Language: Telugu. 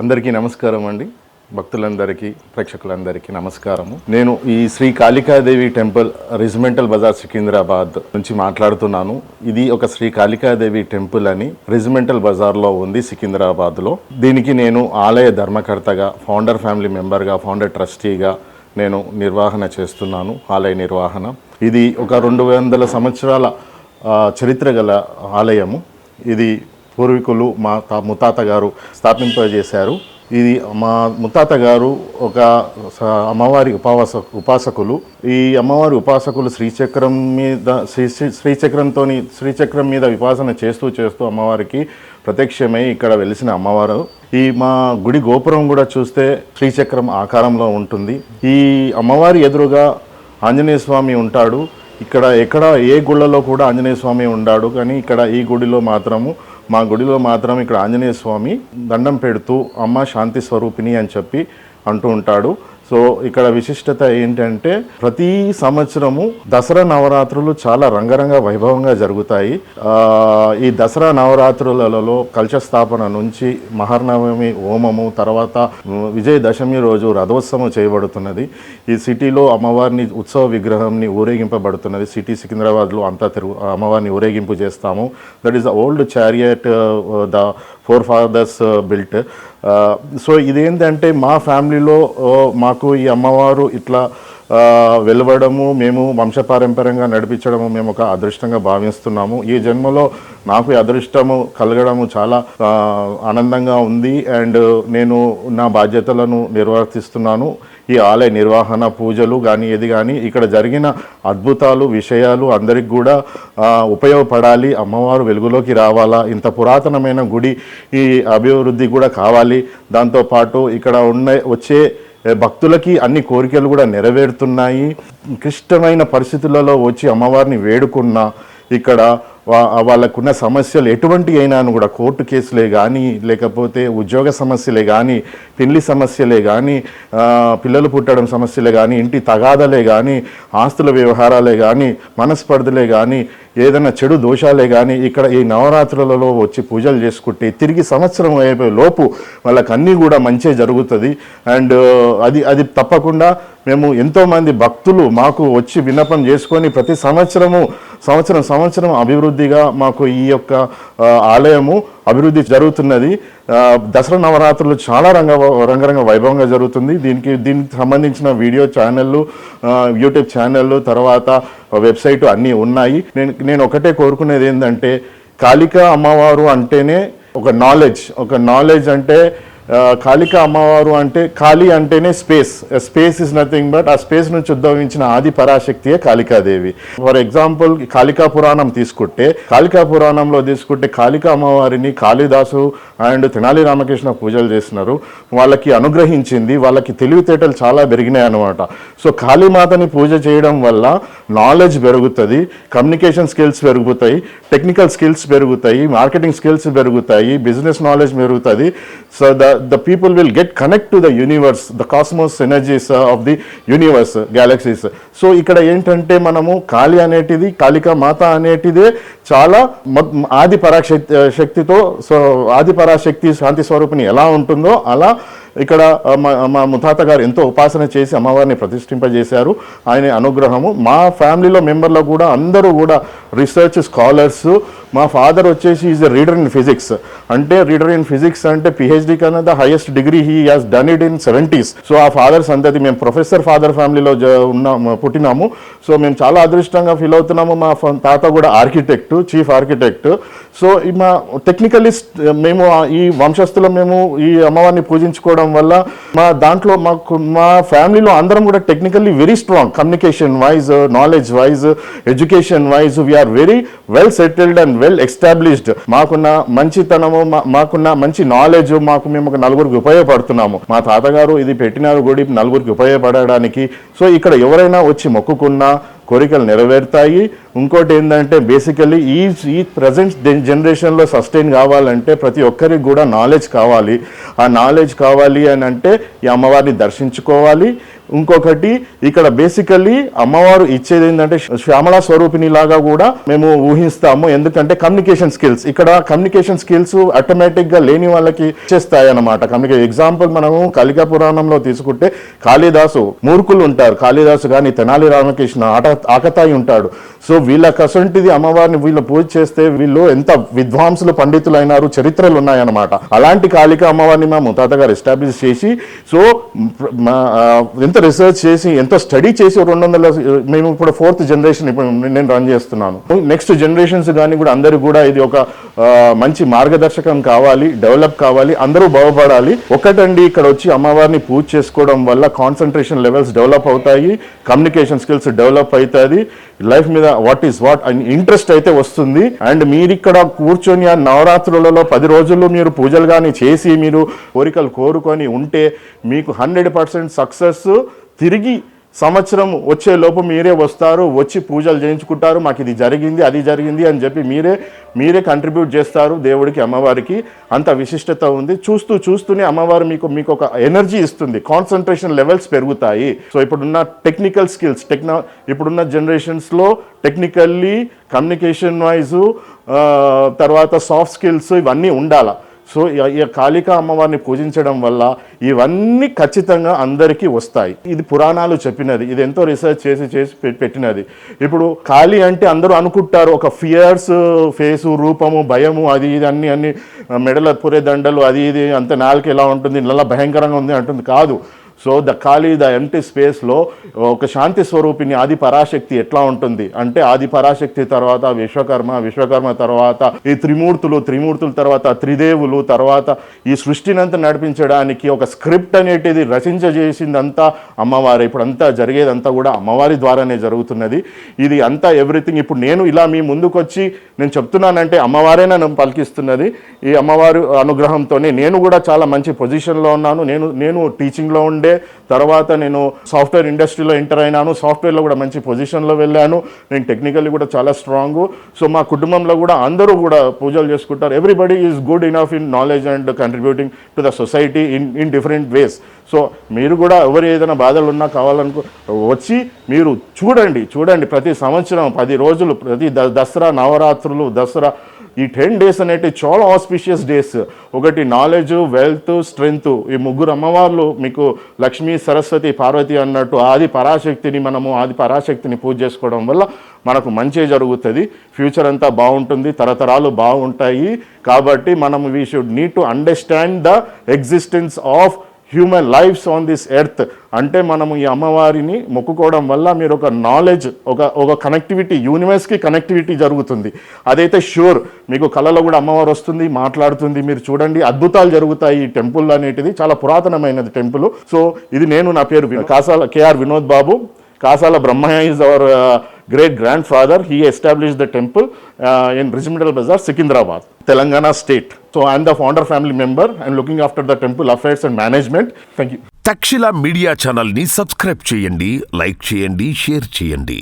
అందరికీ నమస్కారం అండి. భక్తులందరికీ ప్రేక్షకులందరికీ నమస్కారము. నేను ఈ శ్రీ కాళికాదేవి టెంపుల్ రెజిమెంటల్ బజార్ సికింద్రాబాద్ నుంచి మాట్లాడుతున్నాను. ఇది ఒక శ్రీ కాళికాదేవి టెంపుల్ అని రెజిమెంటల్ బజార్లో ఉంది సికింద్రాబాద్లో. దీనికి నేను ఆలయ ధర్మకర్తగా ఫౌండర్ ఫ్యామిలీ మెంబర్గా ఫౌండర్ ట్రస్టీగా నేను నిర్వహణ చేస్తున్నాను ఆలయ నిర్వహణ. ఇది ఒక రెండు వందల సంవత్సరాల చరిత్ర గల ఆలయము. ఇది పూర్వీకులు మా తా ముత్తాత గారు స్థాపింపజేశారు. ఇది మా ముత్తాత గారు ఒక అమ్మవారి ఉపవాస ఉపాసకులు. ఈ అమ్మవారి ఉపాసకులు శ్రీచక్రం మీద శ్రీ శ్రీ- శ్రీచక్రంతో శ్రీచక్రం మీద విపాసన చేస్తూ చేస్తూ అమ్మవారికి ప్రత్యక్షమై ఇక్కడ వెలిసిన అమ్మవారు. ఈ మా గుడి గోపురం కూడా చూస్తే శ్రీచక్రం ఆకారంలో ఉంటుంది. ఈ అమ్మవారి ఎదురుగా ఆంజనేయ స్వామి ఉంటాడు. ఇక్కడ ఎక్కడ ఏ గుళ్ళలో కూడా ఆంజనేయ స్వామి ఉండాడు. కానీ ఇక్కడ ఈ గుడిలో మాత్రము మా గుడిలో మాత్రం ఇక్కడ ఆంజనేయ స్వామి దండం పెడుతూ అమ్మ శాంతి స్వరూపిణి అని చెప్పి అంటూ ఉంటాడు. సో ఇక్కడ విశిష్టత ఏంటంటే ప్రతి సంవత్సరము దసరా నవరాత్రులు చాలా రంగరంగ వైభవంగా జరుగుతాయి. ఈ దసరా నవరాత్రులలో కలశ స్థాపన నుంచి మహర్నవమి హోమము తర్వాత విజయదశమి రోజు రథోత్సవం చేయబడుతున్నది. ఈ సిటీలో అమ్మవారిని ఉత్సవ విగ్రహంని ఊరేగింపబడుతున్నది. సిటీ సికింద్రాబాద్లో అంతా తిరుగు అమ్మవారిని ఊరేగింపు చేస్తాము. That is the old chariot the four fathers built so ఇదేంటంటే మా ఫ్యామిలీలో uh, మాకు ఈ అమ్మవారు ఇట్లా వెలువడము మేము వంశపారంపర్యంగా నడిపించడము మేము ఒక అదృష్టంగా భావిస్తున్నాము. ఈ జన్మలో నాకు అదృష్టము కలగడము చాలా ఆనందంగా ఉంది. అండ్ నేను నా బాధ్యతలను నిర్వర్తిస్తున్నాను. ఈ ఆలయ నిర్వహణ పూజలు కానీ ఏది కానీ ఇక్కడ జరిగిన అద్భుతాలు విషయాలు అందరికి కూడా ఉపయోగపడాలి. అమ్మవారు వెలుగులోకి రావాలా? ఇంత పురాతనమైన గుడి ఈ అభివృద్ధి కూడా కావాలి. దాంతోపాటు ఇక్కడ ఉన్న వచ్చే భక్తులకి అన్ని కోరికలు కూడా నెరవేరుతున్నాయి. క్లిష్టమైన పరిస్థితులలో వచ్చి అమ్మవారిని వేడుకున్న ఇక్కడ వాళ్ళకున్న సమస్యలు ఎటువంటి అయినాను కూడా కోర్టు కేసులే కానీ లేకపోతే ఉద్యోగ సమస్యలే కానీ పెళ్ళి సమస్యలే కానీ పిల్లలు పుట్టడం సమస్యలే కానీ ఇంటి తగాదలే కానీ ఆస్తుల వ్యవహారాలే కానీ మనస్పర్ధలే కానీ ఏదైనా చెడు దోషాలే కానీ ఇక్కడ ఈ నవరాత్రులలో వచ్చి పూజలు చేసుకుంటే తిరిగి సంవత్సరం అయిపోయే లోపు వాళ్ళకి అన్నీ కూడా మంచి జరుగుతుంది. అండ్ అది అది తప్పకుండా మేము ఎంతోమంది భక్తులు మాకు వచ్చి విన్నపం చేసుకొని ప్రతి సంవత్సరము సంవత్సరం సంవత్సరం అభివృద్ధిగా మాకు ఈ యొక్క ఆలయము అభివృద్ధి జరుగుతున్నది. దసరా నవరాత్రులు చాలా రంగ రంగరంగ వైభవంగా జరుగుతుంది. దీనికి దీనికి సంబంధించిన వీడియో ఛానళ్ళు యూట్యూబ్ ఛానళ్ళు తర్వాత వెబ్సైట్ అన్నీ ఉన్నాయి. నేను నేను ఒకటే కోరుకునేది ఏంటంటే కాళికా అమ్మవారు అంటేనే ఒక నాలెడ్జ్ ఒక నాలెడ్జ్ అంటే కాళిక అమ్మవారు అంటే కాళి అంటేనే space space is nothing but ఆ స్పేస్ నుంచి ఉద్భవించిన ఆది పరాశక్తియే కాళికాదేవి. ఫర్ ఎగ్జాంపుల్ కాళికా పురాణం తీసుకుంటే కాళికా పురాణంలో తీసుకుంటే కాళికా అమ్మవారిని కాళిదాసు అండ్ తెనాలి రామకృష్ణ పూజలు చేసినారు వాళ్ళకి అనుగ్రహించింది వాళ్ళకి తెలివితేటలు చాలా పెరిగినాయి అనమాట సో కాళీమాతని పూజ చేయడం వల్ల నాలెడ్జ్ పెరుగుతుంది కమ్యూనికేషన్ స్కిల్స్ పెరుగుతాయి టెక్నికల్ స్కిల్స్ పెరుగుతాయి మార్కెటింగ్ స్కిల్స్ పెరుగుతాయి బిజినెస్ నాలెడ్జ్ పెరుగుతుంది. So the the people will get connect to the universe the cosmos energies of the universe galaxies so ఇక్కడ ఏంటంటే మనము కాళి అనేటిది కాళిక మాత అనేటిదే చాలా మొ- ఆది పరాశక్తి శక్తితో సో ఆది పరాశక్తి శాంతి స్వరూపిణి ఎలా ఉంటుందో అలా ఇక్కడ మా మా ముతాత గారు ఎంతో ఉపాసన చేసి అమ్మవారిని ప్రతిష్ఠింపజేశారు. ఆయన అనుగ్రహము. మా ఫ్యామిలీలో మెంబర్లో కూడా అందరూ కూడా రీసెర్చ్ స్కాలర్స్. మా ఫాదర్ వచ్చేసి is a reader in physics. అంటే రీడర్ ఇన్ ఫిజిక్స్ అంటే పిహెచ్డి కన్నా the highest degree he has done it in seventies so ఆ ఫాదర్ సంతతి మేము ప్రొఫెసర్ ఫాదర్ ఫ్యామిలీలో ఉన్నాము పుట్టినాము. సో మేము చాలా అదృష్టంగా ఫీల్ అవుతున్నాము. మా తాత కూడా ఆర్కిటెక్ట్ చీఫ్ ఆర్కిటెక్ట్. సో మా టెక్నికలీ మేము ఈ వంశస్థుల మేము ఈ అమ్మవారిని పూజించుకోవడం వల్ల మా దాంట్లో మాకు మా ఫ్యామిలీలో అందరం కూడా technically very strong. Communication wise knowledge wise education wise we are very well settled and well established మాకున్న మంచితనము మా- మాకున్న మంచి నాలెడ్జ్ మాకు మేము ఒక నలుగురికి ఉపయోగపడుతున్నాము. మా తాతగారు ఇది పెట్టినారు గుడి నలుగురికి ఉపయోగపడడానికి. సో ఇక్కడ ఎవరైనా వచ్చి మొక్కుకున్నా కోరికలు నెరవేరుతాయి. ఇంకోటి ఏంటంటే బేసికల్లీ ఈ ఈ ప్రజెంట్ జనరేషన్లో సస్టైన్ కావాలంటే ప్రతి ఒక్కరికి కూడా నాలెడ్జ్ కావాలి. ఆ నాలెడ్జ్ కావాలి అని అంటే ఈ అమ్మవారిని దర్శించుకోవాలి. ఇంకొకటి ఇక్కడ బేసికల్లీ అమ్మవారు ఇచ్చేది ఏంటంటే శ్యామల స్వరూపిణి లాగా కూడా మేము ఊహిస్తాము. ఎందుకంటే కమ్యూనికేషన్ స్కిల్స్ ఇక్కడ కమ్యూనికేషన్ స్కిల్స్ ఆటోమేటిక్గా లేని వాళ్ళకి ఇచ్చేస్తాయి అనమాట కమ్యూనికేషన్ ఎగ్జాంపుల్ మనము కలిక పురాణంలో తీసుకుంటే కాళిదాసు మూర్ఖులు ఉంటారు. కాళిదాసు కానీ తెనాలి రామకృష్ణ ఆట ఆకతాయి ఉంటాడు. సో వీళ్ళకి అసంటిది అమ్మవారిని వీళ్ళు పూజ చేస్తే వీళ్ళు ఎంత విద్వాంసులు పండితులు అయినారు చరిత్రలు ఉన్నాయన్నమాట. అలాంటి కాళిక అమ్మవారిని మా ముతాత గారు ఎస్టాబ్లిష్ చేసి సో మా, ఎంత రీసెర్చ్ చేసి ఎంత స్టడీ చేసి రెండు వందల మేము ఇప్పుడు ఫోర్త్ జనరేషన్ ఇప్పుడు నేను రన్ చేస్తున్నాను. నెక్స్ట్ జనరేషన్స్ కానీ కూడా అందరూ కూడా ఇది ఒక మంచి మార్గదర్శకం కావాలి డెవలప్ కావాలి అందరూ బాగుపడాలి. ఒకటండి ఇక్కడ వచ్చి అమ్మవారిని పూజ చేసుకోవడం వల్ల కాన్సన్ట్రేషన్ లెవెల్స్ డెవలప్ అవుతాయి కమ్యూనికేషన్ స్కిల్స్ డెవలప్ అవుతుంది లైఫ్ మీద వాట్ ఈస్ వాట్ అని ఇంట్రెస్ట్ అయితే వస్తుంది. అండ్ మీరు ఇక్కడ కూర్చొని ఆ నవరాత్రులలో పది రోజుల్లో మీరు పూజలు కానీ చేసి మీరు కోరికలు కోరుకొని ఉంటే మీకు హండ్రెడ్ పర్సెంట్ సక్సెస్ తిరిగి సంవత్సరం వచ్చే లోపు మీరే వస్తారు వచ్చి పూజలు చేయించుకుంటారు మాకు ఇది జరిగింది అది జరిగింది అని చెప్పి మీరే మీరే కంట్రిబ్యూట్ చేస్తారు దేవుడికి అమ్మవారికి. అంత విశిష్టత ఉంది. చూస్తూ చూస్తూనే అమ్మవారు మీకు మీకు ఒక ఎనర్జీ ఇస్తుంది. కాన్సన్ట్రేషన్ లెవెల్స్ పెరుగుతాయి. సో ఇప్పుడున్న టెక్నికల్ స్కిల్స్ టెక్నా ఇప్పుడున్న జనరేషన్స్లో టెక్నికల్లీ కమ్యూనికేషన్ వైజు తర్వాత సాఫ్ట్ స్కిల్స్ ఇవన్నీ ఉండాలా. సో ఈ- కాళికా అమ్మవారిని పూజించడం వల్ల ఇవన్నీ ఖచ్చితంగా అందరికీ వస్తాయి. ఇది పురాణాలు చెప్పినది. ఇది ఎంతో రీసెర్చ్ చేసి చేసి పె- పెట్టినది. ఇప్పుడు కాళి అంటే అందరూ అనుకుంటారు ఒక ఫియర్స్ ఫేసు రూపము భయము అది ఇది అన్ని అన్ని మెడల పురే దండలు అది ఇది అంత నాలుక ఎలా ఉంటుంది నల్ల భయంకరంగా ఉంది అంటుంది. కాదు. సో ద ఖాళీ ద ఎంటీ స్పేస్లో ఒక శాంతి స్వరూపిణి ఆది పరాశక్తి ఎట్లా ఉంటుంది? అంటే ఆది పరాశక్తి తర్వాత విశ్వకర్మ విశ్వకర్మ తర్వాత ఈ త్రిమూర్తులు త్రిమూర్తుల తర్వాత త్రిదేవులు తర్వాత ఈ సృష్టినంతా నడిపించడానికి ఒక స్క్రిప్ట్ అనేటిది రచించజేసిందంతా అమ్మవారు ఇప్పుడు అంతా జరిగేదంతా కూడా అమ్మవారి ద్వారానే జరుగుతున్నది. ఇది అంతా ఎవ్రీథింగ్. ఇప్పుడు నేను ఇలా మీ ముందుకొచ్చి నేను చెప్తున్నానంటే అమ్మవారే నన్ను పలికిస్తున్నది? ఈ అమ్మవారు అనుగ్రహంతోనే నేను కూడా చాలా మంచి పొజిషన్లో ఉన్నాను. నేను నేను టీచింగ్లో ఉండే తర్వాత నేను సాఫ్ట్వేర్ ఇండస్ట్రీలో ఎంటర్ అయినాను. సాఫ్ట్వేర్లో కూడా మంచి పొజిషన్లో వెళ్ళాను. నేను టెక్నికల్లీ కూడా చాలా స్ట్రాంగ్ సో మా కుటుంబంలో కూడా అందరూ కూడా పూజలు చేసుకుంటారు. Everybody is good enough in knowledge and contributing to the society in in different ways so మీరు కూడా ఎవరు ఏదైనా బాధలు ఉన్నా కావాలనుకో వచ్చి మీరు చూడండి చూడండి ప్రతి సంవత్సరం పది రోజులు ప్రతి ద- దసరా నవరాత్రులు దసరా ఈ టెన్ డేస్ అనేటివి చాలా ఆస్పిషియస్ డేస్. ఒకటి నాలెడ్జ్ వెల్త్ స్ట్రెంగ్త్ ఈ ముగ్గురు అమ్మవార్లు మీకు లక్ష్మీ సరస్వతి పార్వతి అన్నట్టు ఆది పరాశక్తిని మనము ఆది పరాశక్తిని పూజ చేసుకోవడం వల్ల మనకు మంచి జరుగుతుంది. ఫ్యూచర్ అంతా బాగుంటుంది తరతరాలు బాగుంటాయి. కాబట్టి మనం we should need to understand the existence of human lifes on this earth అంటే మనము ఈ అమ్మవారిని మొక్కుకోవడం వల్ల మీరు ఒక నాలెడ్జ్ ఒక ఒక కనెక్టివిటీ యూనివర్స్కి కనెక్టివిటీ జరుగుతుంది. అదైతే షూర్ మీకు కళలో కూడా అమ్మవారు వస్తుంది మాట్లాడుతుంది మీరు చూడండి అద్భుతాలు జరుగుతాయి ఈ టెంపుల్ అనేటిది. చాలా పురాతనమైనది టెంపుల్ సో ఇది నేను నా పేరు Kasala KR Vinod Babu Kasala Brahmayya is our great grand father he establish the temple in Regimental Bazaar Secunderabad Telangana state so I'm the founder family member I'm looking after the temple affairs and management thank you Takshila media ఛానల్ని సబ్స్క్రైబ్ చేయండి లైక్ చేయండి షేర్ చేయండి